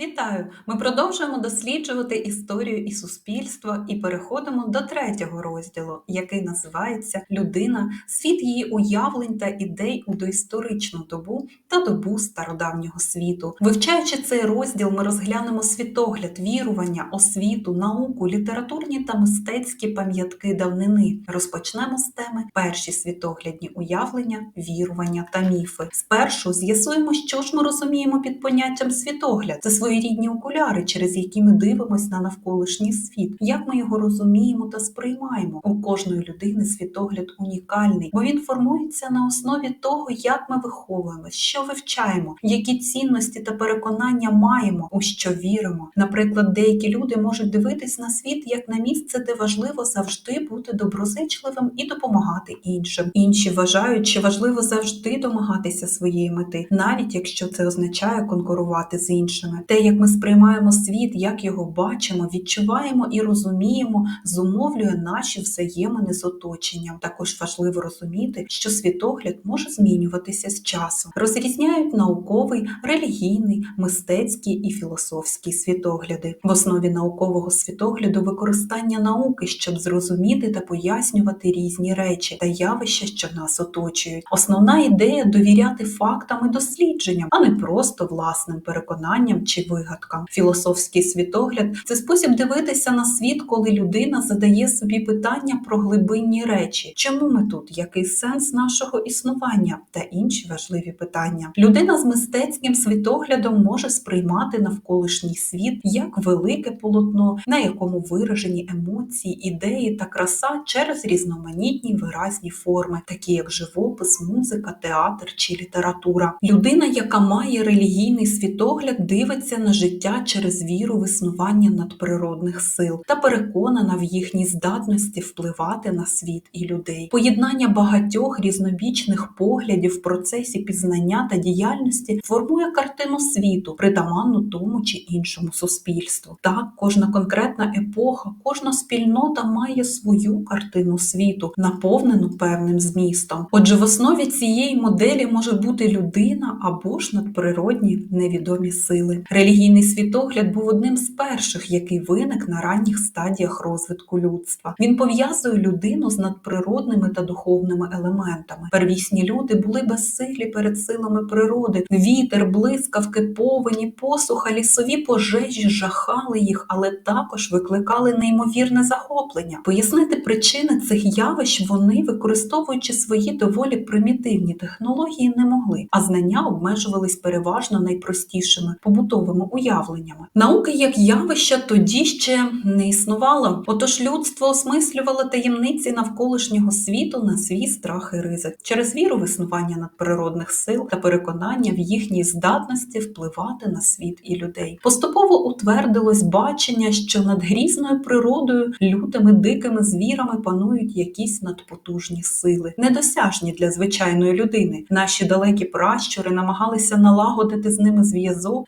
Вітаю! Ми продовжуємо досліджувати історію і суспільство і переходимо до третього розділу, який називається Людина, світ її уявлень та ідей у доісторичну добу та добу стародавнього світу. Вивчаючи цей розділ, ми розглянемо світогляд, вірування, освіту, науку, літературні та мистецькі пам'ятки давнини. Розпочнемо з теми перші світоглядні уявлення, вірування та міфи. Спершу з'ясуємо, що ж ми розуміємо під поняттям світогляд. Це своєрідні окуляри, через які ми дивимося на навколишній світ, як ми його розуміємо та сприймаємо. У кожної людини світогляд унікальний, бо він формується на основі того, як ми виховуємось, що вивчаємо, які цінності та переконання маємо, у що віримо. Наприклад, деякі люди можуть дивитись на світ як на місце, де важливо завжди бути доброзичливим і допомагати іншим. Інші вважають, що важливо завжди домагатися своєї мети, навіть якщо це означає конкурувати з іншими. Те, як ми сприймаємо світ, як його бачимо, відчуваємо і розуміємо, зумовлює наші взаємини з оточенням. Також важливо розуміти, що світогляд може змінюватися з часом. Розрізняють науковий, релігійний, мистецький і філософський світогляди. В основі наукового світогляду використання науки, щоб зрозуміти та пояснювати різні речі та явища, що нас оточують. Основна ідея довіряти фактам і дослідженням, а не просто власним переконанням чи вигадкам. Філософський світогляд це спосіб дивитися на світ, коли людина задає собі питання про глибинні речі. Чому ми тут? Який сенс нашого існування та інші важливі питання? Людина з мистецьким світоглядом може сприймати навколишній світ як велике полотно, на якому виражені емоції, ідеї та краса через різноманітні виразні форми, такі як живопис, музика, театр чи література. Людина, яка має релігійний світогляд, дивиться на життя через віру в існування надприродних сил та переконана в їхній здатності впливати на світ і людей. Поєднання багатьох різнобічних поглядів в процесі пізнання та діяльності формує картину світу, притаманну тому чи іншому суспільству. Так, кожна конкретна епоха, кожна спільнота має свою картину світу, наповнену певним змістом. Отже, в основі цієї моделі може бути людина або ж надприродні невідомі сили. Релігійний світогляд був одним з перших, який виник на ранніх стадіях розвитку людства. Він пов'язує людину з надприродними та духовними елементами. Первісні люди були безсилі перед силами природи. Вітер, блискавки, повені, посуха, лісові пожежі жахали їх, але також викликали неймовірне захоплення. Пояснити причини цих явищ вони, використовуючи свої доволі примітивні технології, не могли, а знання обмежувались переважно найпростішими побутовими уявленнями. Науки як явища тоді ще не існувало. Отож людство осмислювало таємниці навколишнього світу на свій страх і ризик через віру в існування надприродних сил та переконання в їхній здатності впливати на світ і людей. Поступово утвердилось бачення, що над грізною природою, лютими дикими звірами панують якісь надпотужні сили, недосяжні для звичайної людини. Наші далекі пращури намагалися налагодити з ними зв'язок,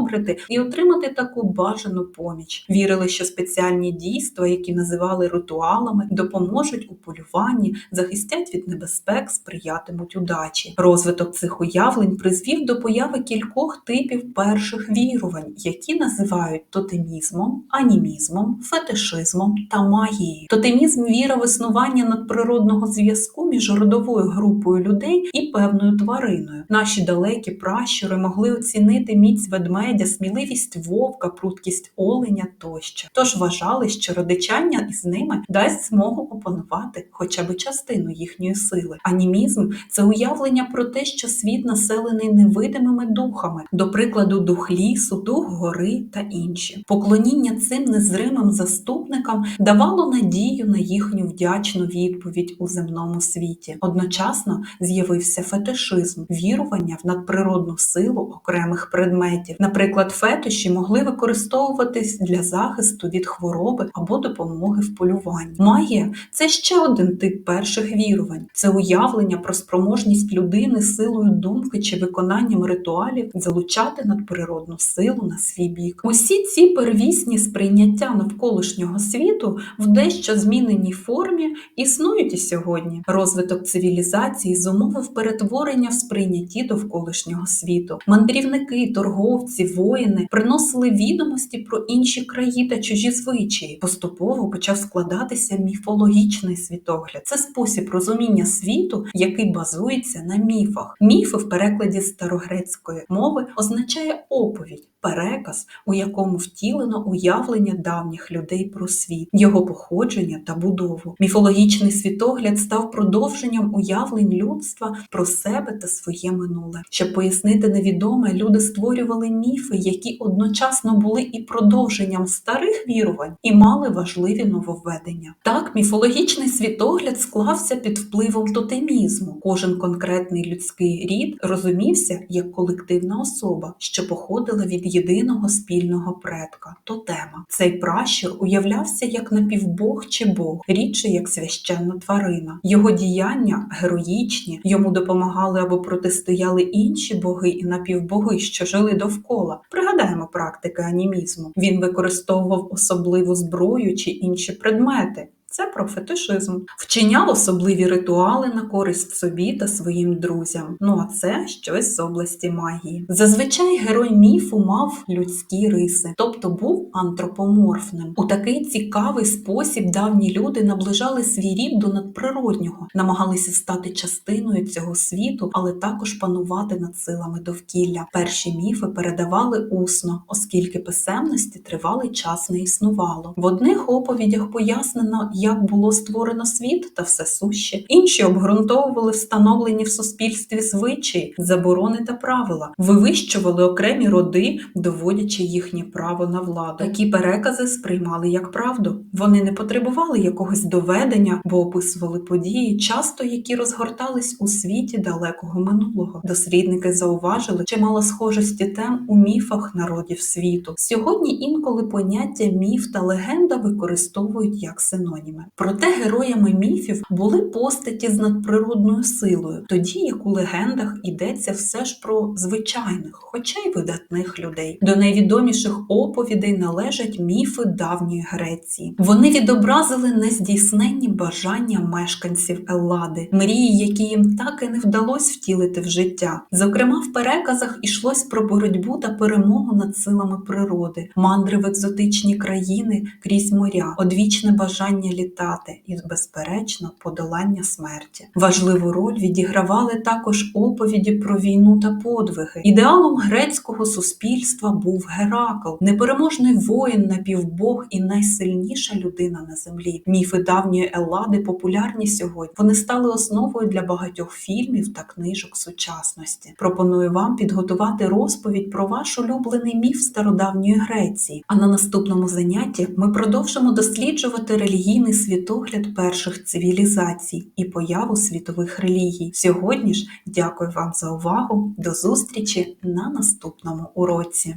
задобрити і отримати таку бажану поміч. Вірили, що спеціальні дійства, які називали ритуалами, допоможуть у полюванні, захистять від небезпек, сприятимуть удачі. Розвиток цих уявлень призвів до появи кількох типів перших вірувань, які називають тотемізмом, анімізмом, фетишизмом та магією. Тотемізм віра в існування надприродного зв'язку між родовою групою людей і певною твариною. Наші далекі пращури могли оцінити міць ведмедя, сміливість вовка, пруткість оленя тощо. Тож вважали, що родичання із ними дасть змогу опанувати хоча б частину їхньої сили. Анімізм це уявлення про те, що світ населений невидимими духами, до прикладу, дух лісу, дух гори та інші. Поклоніння цим незримим заступникам давало надію на їхню вдячну відповідь у земному світі. Одночасно з'явився фетишизм, вірування в надприродну силу окремих предметів. Наприклад, фетиші могли використовуватись для захисту від хвороби або допомоги в полюванні. Магія це ще один тип перших вірувань. Це уявлення про спроможність людини силою думки чи виконанням ритуалів залучати надприродну силу на свій бік. Усі ці первісні сприйняття навколишнього світу в дещо зміненій формі існують і сьогодні. Розвиток цивілізації зумовив перетворення в сприйнятті довколишнього світу. Мандрівники, торговці, воїни приносили відомості про інші краї та чужі звичаї. Поступово почав складатися міфологічний світогляд. Це спосіб розуміння світу, який базується на міфах. Міфи в перекладі старогрецької мови означає оповідь. Переказ, у якому втілено уявлення давніх людей про світ, його походження та будову. Міфологічний світогляд став продовженням уявлень людства про себе та своє минуле. Щоб пояснити невідоме, люди створювали міфи, які одночасно були і продовженням старих вірувань, і мали важливі нововведення. Так, міфологічний світогляд склався під впливом тотемізму. Кожен конкретний людський рід розумівся як колективна особа, що походила від єдиного спільного предка тотема. Цей пращур уявлявся як напівбог чи бог, рідше як священна тварина. Його діяння героїчні, йому допомагали або протистояли інші боги і напівбоги, що жили довкола. Пригадаємо практики анімізму. Він використовував особливу зброю чи інші предмети. Це про фетишизм. Вчиняв особливі ритуали на користь собі та своїм друзям. Ну а це щось з області магії. Зазвичай герой міфу мав людські риси, тобто був антропоморфним. У такий цікавий спосіб давні люди наближали свій рід до надприроднього, намагалися стати частиною цього світу, але також панувати над силами довкілля. Перші міфи передавали усно, оскільки писемності тривалий час не існувало. В одних оповідях пояснено, як було створено світ та все суще. Інші обґрунтовували встановлені в суспільстві звичаї, заборони та правила, вивищували окремі роди, доводячи їхнє право на владу. Такі перекази сприймали як правду. Вони не потребували якогось доведення, бо описували події, часто які розгортались у світі далекого минулого. Дослідники зауважили чимало схожості тем у міфах народів світу. Сьогодні інколи поняття міф та легенда використовують як синоніми. Проте героями міфів були постаті з надприродною силою, тоді як у легендах йдеться все ж про звичайних, хоча й видатних людей. До найвідоміших оповідей належать міфи давньої Греції. Вони відобразили нездійсненні бажання мешканців Еллади, мрії, які їм так і не вдалося втілити в життя. Зокрема, в переказах ішлось про боротьбу та перемогу над силами природи, мандри в екзотичні країни крізь моря, одвічне бажання літати і, безперечно, подолання смерті. Важливу роль відігравали також оповіді про війну та подвиги. Ідеалом грецького суспільства був Геракл, непереможний воїн, напівбог і найсильніша людина на землі. Міфи давньої Еллади популярні сьогодні. Вони стали основою для багатьох фільмів та книжок сучасності. Пропоную вам підготувати розповідь про ваш улюблений міф стародавньої Греції. А на наступному занятті ми продовжимо досліджувати релігійний світогляд перших цивілізацій і появу світових релігій. Сьогодні ж дякую вам за увагу. До зустрічі на наступному уроці.